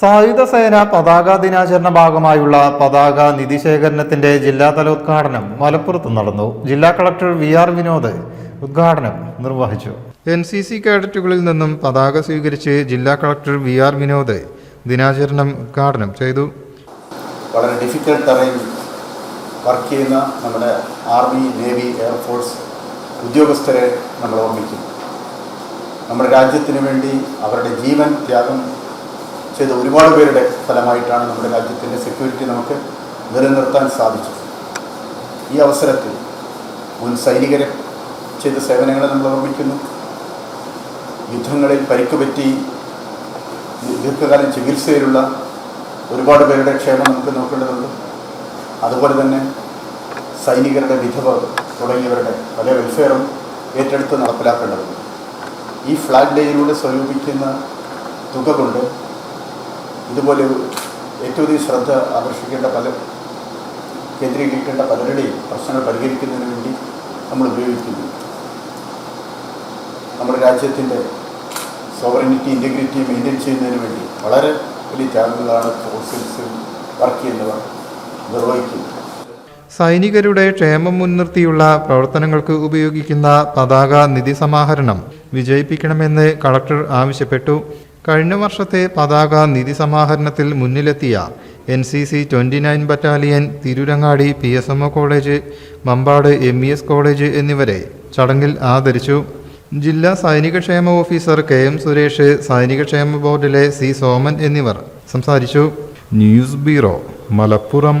സായുധ സേന പതാക ദിനാചരണ ഭാഗമായുള്ള പതാക നിധി ശേഖരണത്തിന്റെ ജില്ലാതല ഉദ്ഘാടനം മലപ്പുറത്ത് നടന്നു. ജില്ലാ കളക്ടർ വി ആർ വിനോദ് ഉദ്ഘാടനം നിർവഹിച്ചു. എൻ സി സി കേഡറ്റുകളിൽ നിന്നും പതാക സ്വീകരിച്ച് ജില്ലാ കളക്ടർ വി ആർ വിനോദ് ദിനാചരണം ഉദ്ഘാടനം ചെയ്തു. വളരെ ഡിഫിക്കൽട്ട് ടെറൈൻ വർക്ക് ചെയ്യുന്ന നമ്മുടെ ആർമി നേവി എയർഫോഴ്സ് ഉദ്യോഗസ്ഥരെ നമ്മൾ ഓർമ്മിക്കും നമ്മുടെ രാജ്യത്തിന് വേണ്ടി അവരുടെ ജീവൻ ത്യാഗം ചെയ്ത ഒരുപാട് പേരുടെ ഫലമായിട്ടാണ് നമ്മുടെ രാജ്യത്തിന്റെ സെക്യൂരിറ്റി നമുക്ക് നിലനിർത്താൻ സാധിച്ചത്. ഈ അവസരത്തിൽ മുൻ സൈനികരെ ചെയ്ത സേവനങ്ങളെ നമ്മൾ ഓർമ്മിക്കുന്നു. യുദ്ധങ്ങളിൽ പരിക്ക് പറ്റി ദീർഘകാലം ചികിത്സയിലുള്ള ഒരുപാട് പേരുടെ ക്ഷേമം നമുക്ക് നോക്കേണ്ടതുണ്ട്. അതുപോലെ തന്നെ സൈനികരുടെ വിധവ തുടങ്ങിയവരുടെ പല വെൽഫെയറും ഏറ്റെടുത്ത് നടപ്പിലാക്കേണ്ടതുണ്ട്. ഈ ഫ്ലാഗ് ഡേയിലൂടെ സ്വരൂപിക്കുന്ന തുക കൊണ്ട് ഇതുപോലെ ഏറ്റവും അധികം ശ്രദ്ധ ആകർഷിക്കേണ്ട പല കേന്ദ്രീകരിക്കേണ്ട പലരുടെയും പ്രശ്നങ്ങൾ പരിഹരിക്കുന്നതിന് വേണ്ടി നമ്മൾ ഉപയോഗിക്കുന്നു. നമ്മുടെ രാജ്യത്തിന്റെ സോവറിനിറ്റി ഇന്റഗ്രിറ്റി മെയിന്റെയിൻ ചെയ്യുന്നതിന് വേണ്ടി വളരെ വലിയ ത്യാഗങ്ങളാണ് ഫോഴ്സൽസ് വർക്ക് ചെയ്യുന്നവർ നിർവഹിക്കുന്നത്. സൈനികരുടെ ക്ഷേമം മുൻനിർത്തിയുള്ള പ്രവർത്തനങ്ങൾക്ക് ഉപയോഗിക്കുന്ന പതാക നിധി സമാഹരണം വിജയിപ്പിക്കണമെന്ന് കളക്ടർ ആവശ്യപ്പെട്ടു. കഴിഞ്ഞ വർഷത്തെ പതാക നിധി സമാഹരണത്തിൽ മുന്നിലെത്തിയ N C C twenty nine battalion Tirurangadi P S M O college Mampad M E S college എന്നിവരെ ചടങ്ങിൽ ആദരിച്ചു. ജില്ലാ സൈനികക്ഷേമ ഓഫീസർ കെ എം സുരേഷ് സൈനികക്ഷേമ ബോർഡിലെ സി സോമൻ എന്നിവർ സംസാരിച്ചു. News bureau Malappuram.